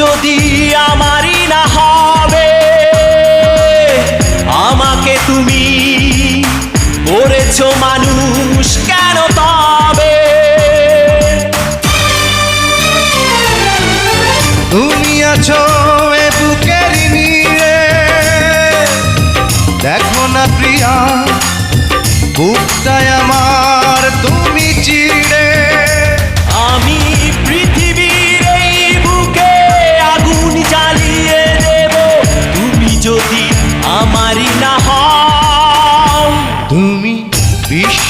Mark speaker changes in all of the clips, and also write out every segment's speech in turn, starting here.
Speaker 1: যদি আমারই না হবে আমাকে তুমি করেছ মানুষ।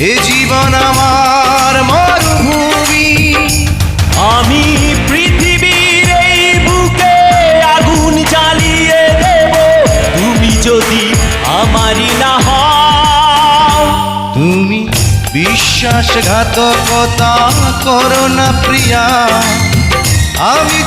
Speaker 2: এ জীবন আমার মরুভূমি।
Speaker 1: আমি পৃথিবীর এই বুকে আগুন জ্বালিয়ে দেব। তুমি যদি আমারই না হও,
Speaker 2: তুমি বিশ্বাসঘাতকতা করো না প্রিয়া। আমি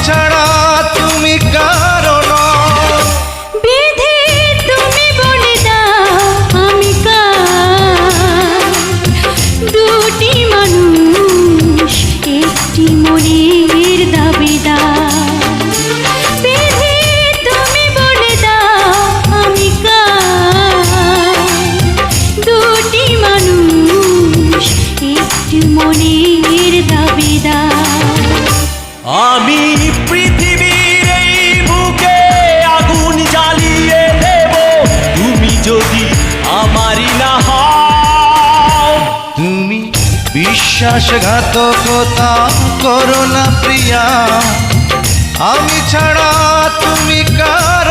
Speaker 3: মনের দাবিদার আমি
Speaker 1: পৃথিবীর এই বুকে আগুন জ্বালিয়ে দেব। তুমি যদি আমারই না
Speaker 2: তুমি বিশ্বাসঘাতকতা করো না প্রিয়া। আমি ছাড়া তুমি কার